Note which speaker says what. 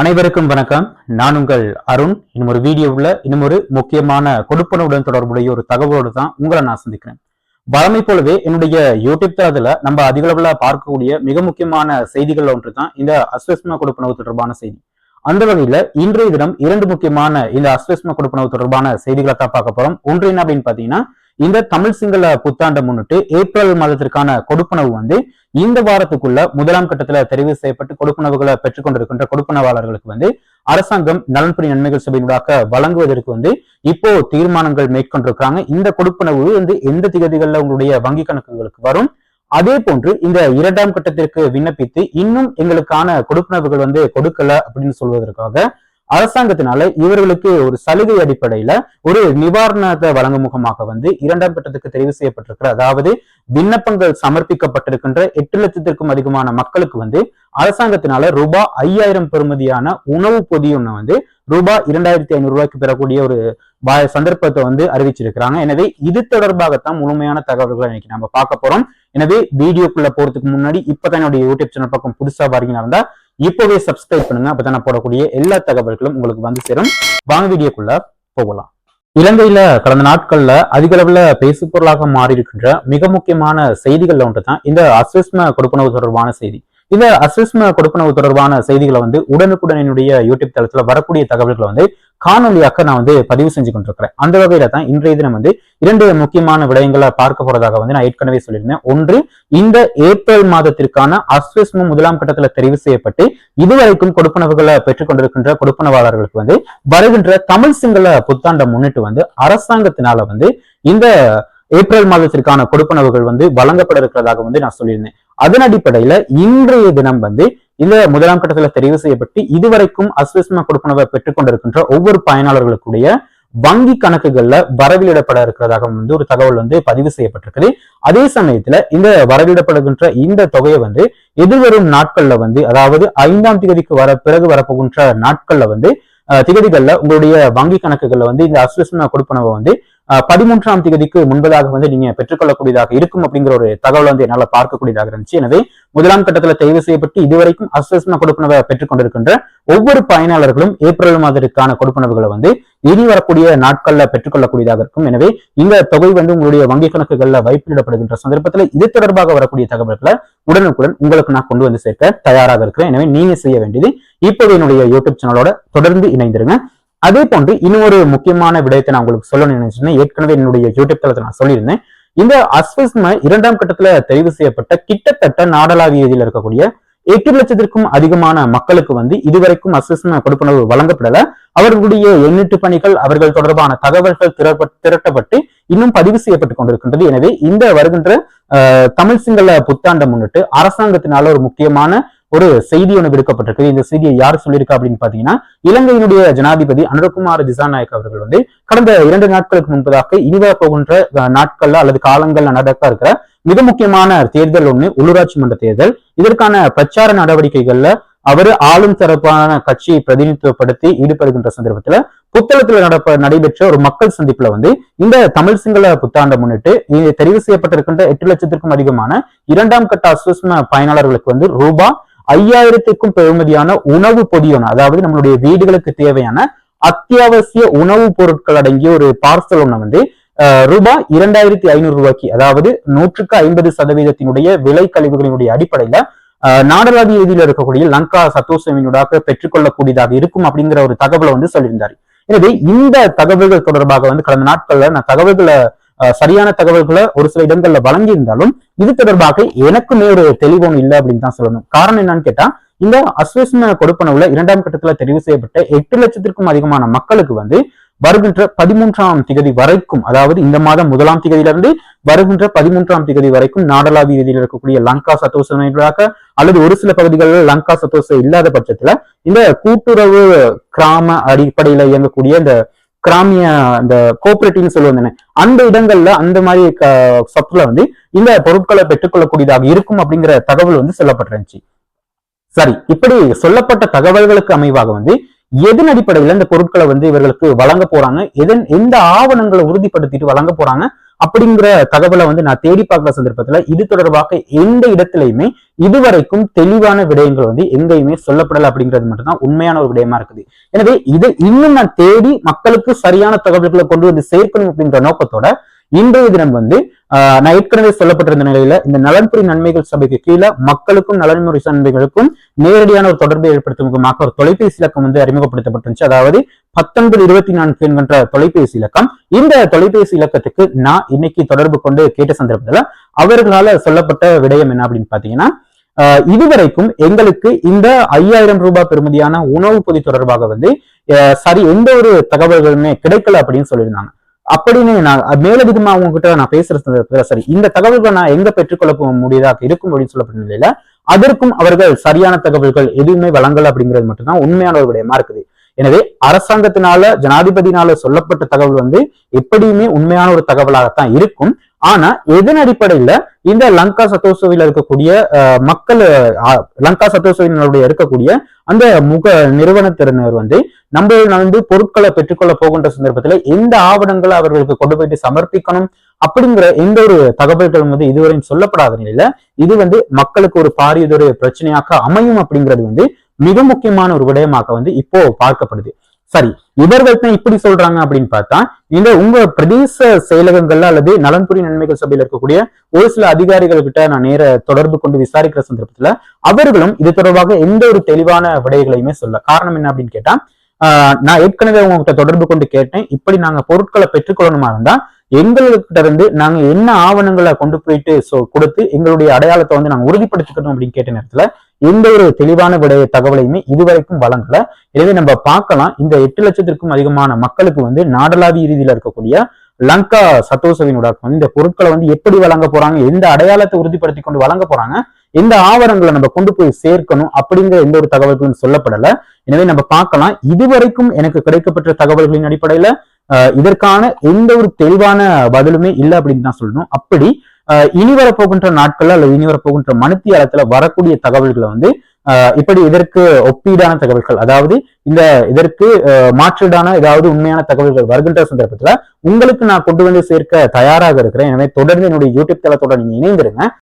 Speaker 1: அனைவருக்கும் வணக்கம். நான் உங்கள் அருண். இன்னும் ஒரு வீடியோவில் இன்னும் ஒரு முக்கியமான கொடுப்பனவுடன் தொடர்புடைய ஒரு தகவலோடு தான் உங்களை நான் சந்திக்கிறேன். வழமை போலவே என்னுடைய யூடியூப் தளத்தில் நம்ம அதிகளவில் பார்க்கக்கூடிய மிக முக்கியமான செய்திகள் ஒன்று தான் இந்த அஸ்வஸ்ம கொடுப்பனவு தொடர்பான செய்தி. அந்த வகையில் இன்றைய தினம் இரண்டு முக்கியமான இந்த அஸ்வஸ்ம கொடுப்பனவு தொடர்பான செய்திகளை தான் பார்க்க போறோம். ஒன்று என்ன அப்படின்னு பாத்தீங்கன்னா இந்த தமிழ் சிங்கள புத்தாண்டை முன்னிட்டு ஏப்ரல் மாதத்திற்கான கொடுப்பனவு வந்து இந்த வாரத்துக்குள்ள முதலாம் கட்டத்துல தெரிவு செய்யப்பட்டு கொடுப்பனவுகளை பெற்றுக்கொண்டிருக்கின்ற கொடுப்பனவாளர்களுக்கு வந்து அரசாங்கம் நலன்புரி நன்மைகள் சபையினூடாக வழங்குவதற்கு வந்து இப்போ தீர்மானங்கள் மேற்கொண்டிருக்கிறாங்க. இந்த கொடுப்பனவு வந்து எந்த திகதிகள்ல உங்களுடைய வங்கி கணக்குகளுக்கு வரும்? அதே போன்று இந்த இரண்டாம் கட்டத்திற்கு விண்ணப்பித்து இன்னும் எங்களுக்கான கொடுப்பனவுகள் வந்து கொடுக்கல அப்படின்னு சொல்வதற்காக அரசாங்கத்தினால இவர்களுக்கு ஒரு சலுகை அடிப்படையில ஒரு நிவாரணத்தை வழங்கும் முகமாக வந்து இரண்டாம் கட்டத்துக்கு தெரிவு செய்யப்பட்டிருக்கிற அதாவது விண்ணப்பங்கள் சமர்ப்பிக்கப்பட்டிருக்கின்ற எட்டு லட்சத்திற்கும் அதிகமான மக்களுக்கு வந்து அரசாங்கத்தினால ரூபாய் ஐயாயிரம் பெறுமதியான உணவு பொதியொன்னு வந்து ரூபாய் இரண்டாயிரத்தி ஐநூறு ரூபாய்க்கு பெறக்கூடிய ஒரு சந்தர்ப்பத்தை வந்து அறிவிச்சிருக்கிறாங்க. எனவே இது தொடர்பாகத்தான் முழுமையான தகவல்களை இன்னைக்கு நம்ம பார்க்க போறோம். எனவே வீடியோக்குள்ள போறதுக்கு முன்னாடி இப்பதான் என்னுடைய யூடியூப் சேனல் பக்கம் புதுசா பாருங்க இருந்தா இப்போவே சப்ஸ்கிரைப் பண்ணுங்க. அப்பதான் நான் போடக்கூடிய எல்லா தகவல்களும் உங்களுக்கு வந்து சேரும். வாங்க வீடியோக்குள்ள போகலாம். இலங்கையில கடந்த நாட்கள்ல அதிக அளவுல பேசு பொருளாக மாறி இருக்கின்ற மிக முக்கியமான செய்திகள்ல ஒன்று தான் இந்த அஸ்விஸ்ம கொடுப்பனவு தொடர்பான செய்தி. இந்த அஸ்விஸ்ம கொடுப்பனவு தொடர்பான செய்திகளை வந்து உடனுக்குடன் என்னுடைய யூடியூப் தளத்துல வரக்கூடிய தகவல்களை வந்து காணொலியாக்க நான் வந்து பதிவு செஞ்சு கொண்டிருக்கிறேன். அந்த வகையில தான் இன்றைய தினம் வந்து இரண்டு முக்கியமான விடயங்களை பார்க்க போறதாக வந்து நான் ஏற்கனவே சொல்லியிருந்தேன். ஒன்று இந்த ஏப்ரல் மாதத்திற்கான அஸ்விஸ்மம் முதலாம் கட்டத்துல தெரிவு செய்யப்பட்டு இதுவரைக்கும் கொடுப்பனவுகளை பெற்றுக் கொண்டிருக்கின்ற கொடுப்பனவாளர்களுக்கு வந்து வருகின்ற தமிழ் சிங்கள புத்தாண்டை முன்னிட்டு வந்து அரசாங்கத்தினால வந்து இந்த ஏப்ரல் மாதத்திற்கான கொடுப்பனவுகள் வந்து வழங்கப்பட இருக்கிறதாக வந்து நான் சொல்லியிருந்தேன். அதன் அடிப்படையில இன்றைய தினம் வந்து இந்த முதலாம் கட்டத்துல தெரிவு செய்யப்பட்டு இதுவரைக்கும் அஸ்விஸ்ம கொடுப்பனவை பெற்றுக்கொண்டிருக்கின்ற ஒவ்வொரு பயனாளர்களுக்குடைய வங்கி கணக்குகள்ல வரவிலிடப்பட இருக்கிறதாக வந்து ஒரு தகவல் வந்து பதிவு செய்யப்பட்டிருக்குது. அதே சமயத்துல இந்த வரவிடப்படுகின்ற இந்த தொகையை வந்து எதிர்வரும் நாட்கள்ல வந்து அதாவது ஐந்தாம் திகதிக்கு வர பிறகு வரப்போகின்ற நாட்கள்ல வந்து திகதிகள்ல உங்களுடைய வங்கி கணக்குகள்ல வந்து இந்த அஸ்விஸ்ம கொடுப்பனவை வந்து பதிமூன்றாம் தேதிக்கு முன்பதாக வந்து நீங்க பெற்றுக்கொள்ளக்கூடியதாக இருக்கும் அப்படிங்கிற ஒரு தகவல் வந்து என்னால பார்க்கக்கூடியதாக இருந்துச்சு. எனவே முதலாம் கட்டத்துல தெரிவு செய்யப்பட்டு இதுவரைக்கும் அசஸ்மெண்ட் கொடுப்பனவை பெற்றுக்கொண்டிருக்கின்ற ஒவ்வொரு பயனாளர்களும் ஏப்ரல் மாதத்திற்கான கொடுப்பனவுகளை வந்து இனி வரக்கூடிய நாட்கள்ல பெற்றுக்கொள்ளக்கூடியதாக இருக்கும். எனவே இந்த தொகை வந்து உங்களுடைய வங்கி கணக்குகள்ல வைப்பிடப்படுகின்ற சந்தர்ப்பத்துல இது தொடர்பாக வரக்கூடிய தகவல்களை உடனுக்குடன் உங்களுக்கு நான் கொண்டு வந்து சேர்க்க தயாராக இருக்கிறேன். எனவே நீங்க செய்ய வேண்டியது இப்போது என்னுடைய யூடியூப் சேனலோட தொடர்ந்து இணைந்திருங்க. அதே போன்று இன்னொரு முக்கியமான விடயத்தை நான் உங்களுக்கு சொல்லணும்னு நினைச்சேன் ஏற்கனவே என்னுடைய யூடியூப் தளத்தை நான் சொல்லியிருந்தேன். இந்த அஸ்வஸ்ம இரண்டாம் கட்டத்துல தெரிவு செய்யப்பட்ட கிட்டத்தட்ட நாடளாவிய ரீதியில் இருக்கக்கூடிய எட்டு லட்சத்திற்கும் அதிகமான மக்களுக்கு வந்து இதுவரைக்கும் அஸ்வஸ்ம கொடுப்பனவு வழங்கப்படல. அவர்களுடைய எண்ணீட்டு பணிகள் அவர்கள் தொடர்பான தகவல்கள் திரட்டப்பட்டு இன்னும் பதிவு செய்யப்பட்டுக் கொண்டிருக்கின்றது. எனவே இந்த வருகின்ற தமிழ் சிங்கள புத்தாண்டை முன்னிட்டு அரசாங்கத்தினால ஒரு முக்கியமான ஒரு செய்தி ஒன்று விடுக்கப்பட்டிருக்கு இந்த செய்தியை யார் சொல்லியிருக்கா அப்படின்னு பாத்தீங்கன்னா இலங்கையினுடைய ஜனாதிபதி அனுரகுமார் திசாநாயக் அவர்கள் வந்து கடந்த இரண்டு நாட்களுக்கு முன்பதாக இனிவர போகின்ற நாட்கள்ல அல்லது காலங்கள்ல நடக்க இருக்கிற மிக முக்கியமான தேர்தல் ஒண்ணு உள்ளூராட்சி மன்ற தேர்தல். இதற்கான பிரச்சார நடவடிக்கைகள்ல அவர் ஆளும் தரப்பான கட்சியை பிரதிநிதித்துவப்படுத்தி ஈடுபடுகின்ற சந்தர்ப்பத்துல புத்தளத்துல நடப்ப நடைபெற்ற ஒரு மக்கள் சந்திப்புல வந்து இந்த தமிழ் சிங்கள புத்தாண்டை முன்னிட்டு தெரிவு செய்யப்பட்டிருக்கின்ற எட்டு லட்சத்திற்கும் அதிகமான இரண்டாம் கட்ட அஸ்வஸ்ம பயனாளர்களுக்கு வந்து ரூபாய் ஐயாயிரத்திற்கும் பெறுமதியான உணவு பொதியொன்று அதாவது நம்மளுடைய வீடுகளுக்கு தேவையான அத்தியாவசிய உணவுப் பொருட்கள் அடங்கிய ஒரு பார்சல் ஒண்ணு வந்து ரூபாய் இரண்டாயிரத்தி ஐநூறு ரூபாய்க்கு அதாவது நூற்றுக்கு ஐம்பது சதவீதத்தினுடைய விலை கழிவுகளினுடைய அடிப்படையில அஹ், நாடளாவிய ரீதியில் இருக்கக்கூடிய லங்கா சத்தோசமினூடாக பெற்றுக்கொள்ளக்கூடியதாக இருக்கும் அப்படிங்கிற ஒரு தகவலை வந்து சொல்லியிருந்தார். எனவே இந்த தகவல்கள் தொடர்பாக வந்து கடந்த நாட்கள்ல நான் தகவல்களை சரியான தகவல்களை ஒரு சில இடங்கள்ல வழங்கியிருந்தாலும் இது தொடர்பாக எனக்குமே ஒரு தெளிவும் இல்லை அப்படின்னு தான் சொல்லணும். காரணம் என்னன்னு கேட்டா இந்த அஸ்வசன கொடுப்பனவுல இரண்டாம் கட்டத்துல தெரிவு செய்யப்பட்ட எட்டு லட்சத்திற்கும் அதிகமான மக்களுக்கு வந்து வருகின்ற பதிமூன்றாம் திகதி வரைக்கும் அதாவது இந்த மாதம் முதலாம் திகதியிலிருந்து வருகின்ற பதிமூன்றாம் திகதி வரைக்கும் நாடளாவிய ரீதியில் இருக்கக்கூடிய லங்கா சத்தோசனைகளாக அல்லது ஒரு சில பகுதிகளில் லங்கா சத்தோச இல்லாத பட்சத்துல இந்த கூட்டுறவு கிராம அடிப்படையில இயங்கக்கூடிய இந்த கிராமிய அந்த கோஆபரேட்டிவ்னு சொல்லுவாங்க அந்த இடங்கள்ல அந்த மாதிரி சத்துல வந்து இந்த பொருட்களை பெற்றுக்கொள்ளக்கூடியதாக இருக்கும் அப்படிங்கிற தகவல் வந்து சொல்லப்பட்டிருந்துச்சு. சரி இப்படி சொல்லப்பட்ட தகவல்களுக்கு அமைவாக வந்து எதன் அடிப்படையில் இந்த பொருட்களை வந்து இவர்களுக்கு வழங்க போறாங்க? எதன் எந்த ஆவணங்களை உறுதிப்படுத்திட்டு வழங்க போறாங்க? அப்படிங்கிற தகவலை வந்து நான் தேடி பார்க்கிற சந்தர்ப்பத்துல இது தொடர்பாக எந்த இடத்துலையுமே இதுவரைக்கும் தெளிவான விடயங்கள் வந்து எங்கேயுமே சொல்லப்படல அப்படிங்கிறது மட்டும்தான் உண்மையான ஒரு விடயமா இருக்குது. எனவே இதை இன்னும் நான் தேடி மக்களுக்கு சரியான தகவல்களை கொண்டு வந்து சேர்க்கணும் அப்படிங்கிற நோக்கத்தோட இன்றைய தினம் வந்து நான் ஏற்கனவே சொல்லப்பட்டிருந்த நிலையில இந்த நலன்புரி நன்மைகள் சபைக்கு கீழே மக்களுக்கும் நலன்முறை சன்மைகளுக்கும் நேரடியான ஒரு தொடர்பை ஏற்படுத்தும் ஒரு தொலைபேசி இலக்கம் வந்து அறிமுகப்படுத்தப்பட்டிருந்துச்சு. அதாவது பத்தொன்பது இருபத்தி நான்கு என்கின்ற தொலைபேசி இலக்கம். இந்த தொலைபேசி இலக்கத்துக்கு நான் இன்னைக்கு தொடர்பு கொண்டு கேட்ட சந்தர்ப்பத்துல அவர்களால சொல்லப்பட்ட விடயம் என்ன அப்படின்னு பாத்தீங்கன்னா ஆஹ் இதுவரைக்கும் எங்களுக்கு இந்த ஐயாயிரம் ரூபாய் பெறுமதியான உணவு பொதி தொடர்பாக வந்து சரி எந்த ஒரு தகவல்களுமே கிடைக்கல அப்படின்னு சொல்லியிருந்தாங்க. அப்படின்னு நான் மேலதிகமா உங்ககிட்ட நான் பேசுற சரி இந்த தகவல்களை நான் எங்க பெற்றுக்கொள்ள முடியதாக இருக்கும் அப்படின்னு சொல்லப்பட்ட நிலையில அதற்கும் அவர்கள் சரியான தகவல்கள் எதுவுமே வழங்கல அப்படிங்கிறது மட்டும்தான் உண்மையான ஒரு விடயமா இருக்குது. எனவே அரசாங்கத்தினால ஜனாதிபதினால சொல்லப்பட்ட தகவல் வந்து எப்படியுமே உண்மையான ஒரு தகவலாகத்தான் இருக்கும். ஆனா எதன் அடிப்படையில இந்த லங்கா சத்தோசோவில் இருக்கக்கூடிய மக்கள் லங்கா சத்தோசோவினுடைய இருக்கக்கூடிய அந்த முக நிறுவனத்தினர் வந்து நம்ம வந்து பொருட்களை பெற்றுக்கொள்ள போகின்ற சந்தர்ப்பத்துல எந்த ஆவணங்களை அவர்களுக்கு கொண்டு போயிட்டு சமர்ப்பிக்கணும் அப்படிங்கிற எந்த ஒரு தகவல்களும் வந்து இதுவரையும் சொல்லப்படாத நிலையில இது வந்து மக்களுக்கு ஒரு பாரியதொரு பிரச்சனையாக அமையும் அப்படிங்கிறது வந்து மிக முக்கியமான ஒரு விடயமாக வந்து இப்போ பார்க்கப்படுது. சரி இவர்கள் தான் இப்படி சொல்றாங்க அப்படின்னு பார்த்தா இந்த உங்க பிரதேச செயலகங்கள்ல அல்லது நலன்புரி நன்மைகள் சபையில இருக்கக்கூடிய ஒரு சில அதிகாரிகள் கிட்ட நான் நேர தொடர்பு கொண்டு விசாரிக்கிற சந்தர்ப்பத்துல அவர்களும் இது தொடர்பாக எந்த ஒரு தெளிவான விடைகளையுமே சொல்ல காரணம் என்ன அப்படின்னு கேட்டா நான் ஏற்கனவே உங்ககிட்ட தொடர்பு கொண்டு கேட்டேன். இப்படி நாங்க பொருட்களை பெற்றுக்கொள்ளணுமா இருந்தா எங்கள்கிட்ட இருந்து நாங்க என்ன ஆவணங்களை கொண்டு போயிட்டு சொ- கொடுத்து எங்களுடைய அடையாளத்தை வந்து நாங்க உறுதிப்படுத்திக்கணும் அப்படின்னு கேட்ட நேரத்துல எந்த ஒரு தெளிவான விடைய தகவலையுமே இதுவரைக்கும் வழங்கல. எனவே நம்ம பார்க்கலாம். இந்த எட்டு லட்சத்திற்கும் அதிகமான மக்களுக்கு வந்து நாடளாவிய ரீதியில இருக்கக்கூடிய லங்கா சத்தோசவினோட வந்து இந்த பொருட்களை வந்து எப்படி வழங்க போறாங்க எந்த அடையாளத்தை உறுதிப்படுத்தி கொண்டு வழங்க போறாங்க எந்த ஆவணங்களை நம்ம கொண்டு போய் சேர்க்கணும் அப்படிங்கிற எந்த ஒரு தகவல்களும் சொல்லப்படல. எனவே நம்ம பார்க்கலாம். இதுவரைக்கும் எனக்கு கிடைக்கப்பட்ட தகவல்களின் அடிப்படையில இதற்கான எந்த ஒரு தெளிவான பதிலுமே இல்லை அப்படின்னு தான் சொல்லணும். அப்படி இனி வரப்போகின்ற நாட்கள்ல அல்லது இனி வரப்போகின்ற மனுத்தியாலத்துல வரக்கூடிய தகவல்களை வந்து இப்படி இதற்கு ஒப்பீடான தகவல்கள் அதாவது இந்த இதற்கு மாற்றீடான ஏதாவது உண்மையான தகவல்கள் வருகின்ற சந்தர்ப்பத்துல உங்களுக்கு நான் கொண்டு வந்து சேர்க்க தயாராக இருக்கிறேன். எனவே தொடர்ந்து என்னுடைய யூடியூப் தளத்தோட நீங்க இணைந்திருங்க.